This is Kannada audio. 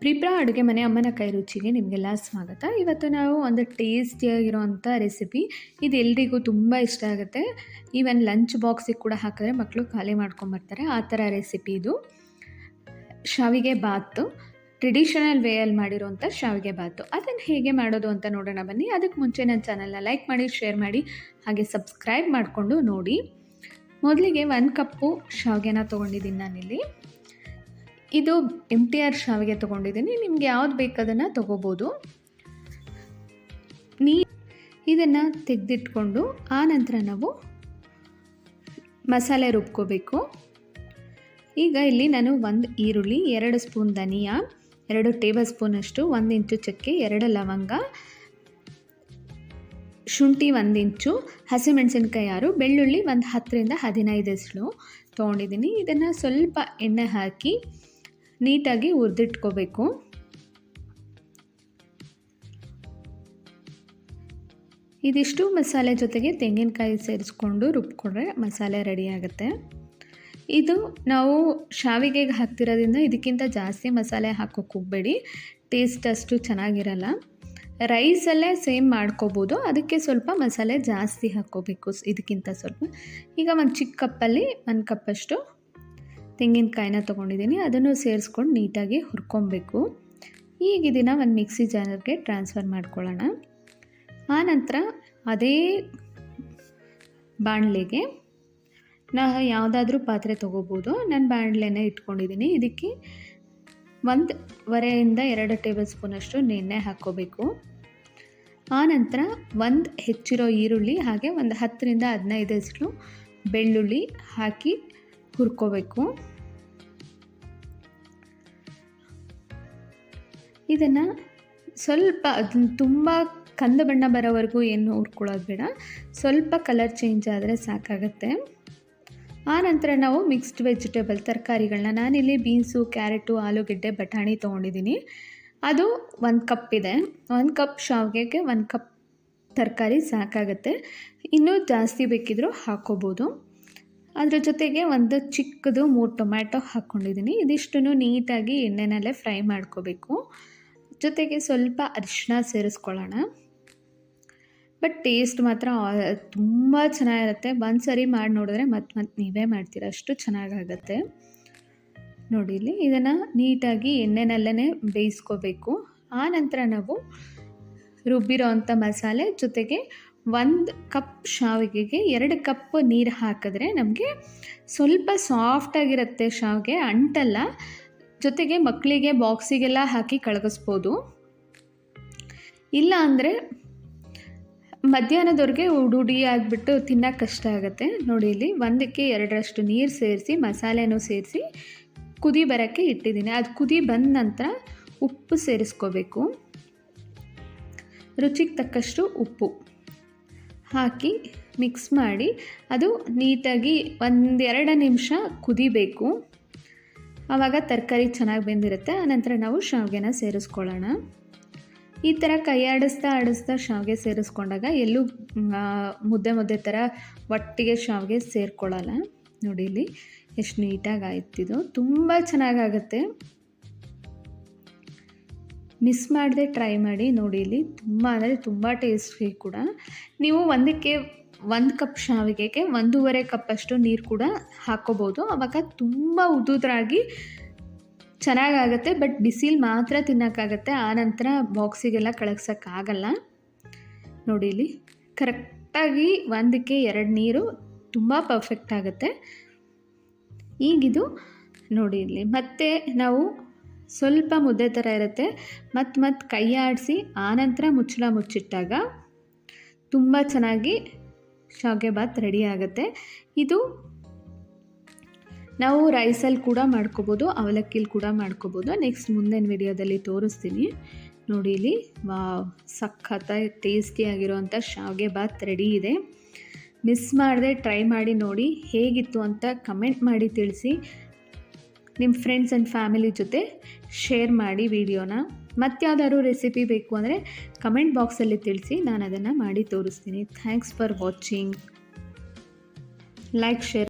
ಪ್ರಿಪ್ರಾ ಅಡುಗೆ ಮನೆ ಅಮ್ಮನ ಕೈ ರುಚಿಗೆ ನಿಮಗೆಲ್ಲ ಸ್ವಾಗತ. ಇವತ್ತು ನಾವು ಒಂದು ಟೇಸ್ಟಿಯಾಗಿರುವಂಥ ರೆಸಿಪಿ. ಇದು ಎಲ್ರಿಗೂ ತುಂಬ ಇಷ್ಟ ಆಗುತ್ತೆ. ಈವನ್ ಲಂಚ್ ಬಾಕ್ಸಿಗೆ ಕೂಡ ಹಾಕಿದ್ರೆ ಮಕ್ಕಳು ಖಾಲಿ ಮಾಡ್ಕೊಂಬರ್ತಾರೆ ಆ ಥರ ರೆಸಿಪಿ ಇದು. ಶಾವಿಗೆ ಬಾತು. ಟ್ರೆಡಿಷನಲ್ ವೇಯಲ್ಲಿ ಮಾಡಿರೋವಂಥ ಶಾವಿಗೆ ಬಾತು. ಅದನ್ನು ಹೇಗೆ ಮಾಡೋದು ಅಂತ ನೋಡೋಣ ಬನ್ನಿ. ಅದಕ್ಕೆ ಮುಂಚೆ ನನ್ನ ಚಾನಲ್ನ ಲೈಕ್ ಮಾಡಿ, ಶೇರ್ ಮಾಡಿ, ಹಾಗೆ ಸಬ್ಸ್ಕ್ರೈಬ್ ಮಾಡಿಕೊಂಡು ನೋಡಿ. ಮೊದಲಿಗೆ ಒಂದು ಕಪ್ಪು ಶಾವಿಗೆನ ತೊಗೊಂಡಿದ್ದೀನಿ ನಾನಿಲ್ಲಿ. ಇದು ಎಂ ಟಿ ಆರ್ ಶಾವಿಗೆ ತೊಗೊಂಡಿದ್ದೀನಿ. ನಿಮ್ಗೆ ಯಾವ್ದು ಬೇಕು ಅದನ್ನು ತೊಗೋಬೋದು. ನೀ ಇದನ್ನು ತೆಗೆದಿಟ್ಕೊಂಡು ಆ ನಂತರ ನಾವು ಮಸಾಲೆ ರುಬ್ಕೋಬೇಕು. ಈಗ ಇಲ್ಲಿ ನಾನು ಒಂದು ಈರುಳ್ಳಿ, ಎರಡು ಸ್ಪೂನ್ ಧನಿಯಾ, ಎರಡು ಟೇಬಲ್ ಸ್ಪೂನಷ್ಟು ಒಂದು ಇಂಚು ಚಕ್ಕೆ, ಎರಡು ಲವಂಗ, ಶುಂಠಿ ಒಂದು ಇಂಚು, ಹಸಿಮೆಣಸಿನ್ಕಾಯಿ ಆರು, ಬೆಳ್ಳುಳ್ಳಿ ಒಂದು ಹತ್ತರಿಂದ ಹದಿನೈದು ಎಸಳು ತೊಗೊಂಡಿದ್ದೀನಿ. ಇದನ್ನು ಸ್ವಲ್ಪ ಎಣ್ಣೆ ಹಾಕಿ ನೀಟಾಗಿ ಹುರಿದಿಟ್ಕೋಬೇಕು. ಇದಿಷ್ಟು ಮಸಾಲೆ ಜೊತೆಗೆ ತೆಂಗಿನಕಾಯಿ ಸೇರಿಸ್ಕೊಂಡು ರುಬ್ಕೊಂಡ್ರೆ ಮಸಾಲೆ ರೆಡಿಯಾಗುತ್ತೆ ಇದು ನಾವು ಶಾವಿಗೆಗೆ ಹಾಕ್ತಿರೋದ್ರಿಂದ ಇದಕ್ಕಿಂತ ಜಾಸ್ತಿ ಮಸಾಲೆ ಹಾಕೋಕೆ ಹೋಗಬೇಡಿ. ಟೇಸ್ಟ್ ಅಷ್ಟು ಚೆನ್ನಾಗಿರಲ್ಲ. ರೈಸಲ್ಲೇ ಸೇಮ್ ಮಾಡ್ಕೋಬೋದು. ಅದಕ್ಕೆ ಸ್ವಲ್ಪ ಮಸಾಲೆ ಜಾಸ್ತಿ ಹಾಕ್ಕೋಬೇಕು. ಇದಕ್ಕಿಂತ ಸ್ವಲ್ಪ. ಈಗ ಒಂದು ಚಿಕ್ಕ ಕಪ್ಪಲ್ಲಿ ಒಂದು ಕಪ್ಪಷ್ಟು ತೆಂಗಿನಕಾಯಿನ ತೊಗೊಂಡಿದ್ದೀನಿ. ಅದನ್ನು ಸೇರಿಸ್ಕೊಂಡು ನೀಟಾಗಿ ಹುರ್ಕೊಬೇಕು. ಈಗ ಇದನ್ನು ಒಂದು ಮಿಕ್ಸಿ ಜಾರ್ಗೆ ಟ್ರಾನ್ಸ್ಫರ್ ಮಾಡ್ಕೊಳ್ಳೋಣ. ಆನಂತರ ಅದೇ ಬಾಣಲೆಗೆ ನಾ ಯಾವುದಾದ್ರೂ ಪಾತ್ರೆ ತೊಗೋಬೋದು. ನಾನು ಬಾಣಲೆನೇ ಇಟ್ಕೊಂಡಿದ್ದೀನಿ. ಇದಕ್ಕೆ ಒಂದುವರೆಯಿಂದ ಎರಡು ಟೇಬಲ್ ಸ್ಪೂನಷ್ಟು ನೆನ್ನೆ ಹಾಕ್ಕೋಬೇಕು. ಆನಂತರ ಒಂದು ಹೆಚ್ಚಿರೋ ಈರುಳ್ಳಿ ಹಾಗೆ ಒಂದು ಹತ್ತರಿಂದ ಹದಿನೈದಷ್ಟು ಬೆಳ್ಳುಳ್ಳಿ ಹಾಕಿ ಹುರ್ಕೋಬೇಕು. ಇದನ್ನು ಸ್ವಲ್ಪ ಅದನ್ನ ತುಂಬ ಕಂದು ಬಣ್ಣ ಬರೋವರೆಗೂ ಏನು ಹುರ್ಕೊಳ್ಳೋದು ಬೇಡ. ಸ್ವಲ್ಪ ಕಲರ್ ಚೇಂಜ್ ಆದರೆ ಸಾಕಾಗತ್ತೆ. ಆನಂತರ ನಾವು ಮಿಕ್ಸ್ಡ್ ವೆಜಿಟೇಬಲ್ ತರಕಾರಿಗಳನ್ನ ನಾನಿಲ್ಲಿ ಬೀನ್ಸು, ಕ್ಯಾರೆಟು, ಆಲೂಗೆಡ್ಡೆ, ಬಟಾಣಿ ತೊಗೊಂಡಿದ್ದೀನಿ. ಅದು ಒಂದು ಕಪ್ ಇದೆ. ಒಂದು ಕಪ್ ಶಾವಿಗೆಗೆ ಒಂದು ಕಪ್ ತರಕಾರಿ ಸಾಕಾಗತ್ತೆ. ಇನ್ನೂ ಜಾಸ್ತಿ ಬೇಕಿದ್ದರೂ ಹಾಕ್ಕೋಬೋದು. ಅದ್ರ ಜೊತೆಗೆ ಒಂದು ಚಿಕ್ಕದು ಮೂರು ಟೊಮ್ಯಾಟೊ ಹಾಕ್ಕೊಂಡಿದ್ದೀನಿ ಇದಿಷ್ಟು ನೀಟಾಗಿ ಎಣ್ಣೆನಲ್ಲೇ ಫ್ರೈ ಮಾಡ್ಕೋಬೇಕು. ಜೊತೆಗೆ ಸ್ವಲ್ಪ ಅರಿಶಿನ ಸೇರಿಸ್ಕೊಳ್ಳೋಣ. ಬಟ್ ಟೇಸ್ಟ್ ಮಾತ್ರ ತುಂಬ ಚೆನ್ನಾಗಿರುತ್ತೆ. ಒಂದು ಸರಿ ಮಾಡಿ ನೋಡಿದ್ರೆ ಮತ್ತೆ ಮತ್ತೆ ನೀವೇ ಮಾಡ್ತೀರ. ಅಷ್ಟು ಚೆನ್ನಾಗಾಗತ್ತೆ. ನೋಡಿ ಇಲ್ಲಿ ಇದನ್ನು ನೀಟಾಗಿ ಎಣ್ಣೆನಲ್ಲೇ ಬೇಯಿಸ್ಕೋಬೇಕು. ಆ ನಂತರ ನಾವು ರುಬ್ಬಿರೋ ಅಂಥ ಮಸಾಲೆ ಜೊತೆಗೆ ಒಂದು ಕಪ್ ಶಾವಿಗೆಗೆ ಎರಡು ಕಪ್ ನೀರು ಹಾಕಿದ್ರೆ ನಮಗೆ ಸ್ವಲ್ಪ ಸಾಫ್ಟಾಗಿರುತ್ತೆ ಶಾವಿಗೆ, ಅಂಟಲ್ಲ. ಜೊತೆಗೆ ಮಕ್ಕಳಿಗೆ ಬಾಕ್ಸಿಗೆಲ್ಲ ಹಾಕಿ ಕಳಗಿಸ್ಬೋದು. ಇಲ್ಲ ಅಂದರೆ ಮಧ್ಯಾಹ್ನದವ್ರಿಗೆ ಉಡುಡಿ ಆಗಿಬಿಟ್ಟು ತಿನ್ನೋಕೆ ಕಷ್ಟ ಆಗುತ್ತೆ. ನೋಡಿ ಇಲ್ಲಿ ಒಂದಕ್ಕೆ ಎರಡರಷ್ಟು ನೀರು ಸೇರಿಸಿ, ಮಸಾಲೆನೂ ಸೇರಿಸಿ ಕುದಿ ಬರೋಕ್ಕೆ ಇಟ್ಟಿದ್ದೀನಿ. ಅದು ಕುದಿ ಬಂದ ನಂತರ ಉಪ್ಪು ಸೇರಿಸ್ಕೋಬೇಕು. ರುಚಿಗೆ ತಕ್ಕಷ್ಟು ಉಪ್ಪು. ಹಾಕಿ ಮಿಕ್ಸ್ ಮಾಡಿ, ಅದು ನೀಟಾಗಿ ಒಂದೆರಡು ನಿಮಿಷ ಕುದಿಬೇಕು. ಆವಾಗ ತರಕಾರಿ ಚೆನ್ನಾಗಿ ಬೆಂದಿರುತ್ತೆ, ಆನಂತರ ನಾವು ಶಾವಿಗೆನ ಸೇರಿಸ್ಕೊಳ್ಳೋಣ. ಈ ಥರ ಕೈ ಆಡಿಸ್ತಾ ಆಡಿಸ್ತಾ ಶಾವಿಗೆ ಸೇರಿಸ್ಕೊಂಡಾಗ ಎಲ್ಲೂ ಮುದ್ದೆ ಮುದ್ದೆ ಥರ ಒಟ್ಟಿಗೆ ಶಾವಿಗೆ ಸೇರ್ಕೊಳ್ಳಲ್ಲ. ನೋಡಿ ಇಲ್ಲಿ, ಎಷ್ಟು ನೀಟಾಗಿ ಆಯ್ತಿದು. ತುಂಬ ಚೆನ್ನಾಗಾಗತ್ತೆ. ಮಿಸ್ ಮಾಡದೆ ಟ್ರೈ ಮಾಡಿ ನೋಡಿ ಇಲ್ಲಿ. ತುಂಬ ಅಂದರೆ ತುಂಬ ಟೇಸ್ಟಿ ಕೂಡ. ನೀವು ಒಂದಕ್ಕೆ, ಒಂದು ಕಪ್ ಶಾವಿಗೆಗೆ ಒಂದೂವರೆ ಕಪ್ಪಷ್ಟು ನೀರು ಕೂಡ ಹಾಕೋಬೋದು. ಆವಾಗ ತುಂಬ ಉದುದ್ರಾಗಿ ಚೆನ್ನಾಗಾಗತ್ತೆ, ಬಟ್ ಬಿಸಿಲು ಮಾತ್ರ ತಿನ್ನೋಕ್ಕಾಗತ್ತೆ. ನಂತರ ಬಾಕ್ಸಿಗೆಲ್ಲ ಕಳಗ್ಸೋಕ್ಕಾಗಲ್ಲ. ನೋಡಿ ಇಲ್ಲಿ. ಕರೆಕ್ಟಾಗಿ ಒಂದಕ್ಕೆ ಎರಡು ನೀರು ತುಂಬ ಪರ್ಫೆಕ್ಟ್ ಆಗುತ್ತೆ. ಈಗಿದು ನೋಡಿ ಇಲ್ಲಿ. ಮತ್ತೆ ನಾವು ಸ್ವಲ್ಪ ಮುದ್ದೆ ಥರ ಇರುತ್ತೆ. ಮತ್ತು ಮತ್ತು ಕೈ ಆಡಿಸಿ ಆನಂತರ ಮುಚ್ಚಳ ಮುಚ್ಚಿಟ್ಟಾಗ ತುಂಬ ಚೆನ್ನಾಗಿ ಶಾವಿಗೆ ಬಾತ್ ರೆಡಿ ಆಗುತ್ತೆ. ಇದು ನಾವು ರೈಸಲ್ಲಿ ಕೂಡ ಮಾಡ್ಕೋಬೋದು, ಅವಲಕ್ಕಿಲಿ ಕೂಡ ಮಾಡ್ಕೋಬೋದು. ನೆಕ್ಸ್ಟ್ ಮುಂದಿನ ವಿಡಿಯೋದಲ್ಲಿ ತೋರಿಸ್ತೀನಿ. ನೋಡಿ ಇಲ್ಲಿ ವಾ ಸಖತ್ತ ಟೇಸ್ಟಿಯಾಗಿರೋವಂಥ ಶಾವಿಗೆ ಬಾತ್ ರೆಡಿ ಇದೆ. ಮಿಸ್ ಮಾಡದೆ ಟ್ರೈ ಮಾಡಿ ನೋಡಿ ಹೇಗಿತ್ತು ಅಂತ ಕಮೆಂಟ್ ಮಾಡಿ ತಿಳಿಸಿ. ನಿಮ್ಮ ಫ್ರೆಂಡ್ಸ್ ಆ್ಯಂಡ್ ಫ್ಯಾಮಿಲಿ ಜೊತೆ ಶೇರ್ ಮಾಡಿ ವಿಡಿಯೋನ ಮತ್ತಾದರೂ ರೆಸಿಪಿ ಬೇಕು ಅಂದರೆ ಕಮೆಂಟ್ ಬಾಕ್ಸಲ್ಲಿ ತಿಳಿಸಿ ನಾನು ಅದನ್ನು ಮಾಡಿ ತೋರಿಸ್ತೀನಿ. Thanks for watching like share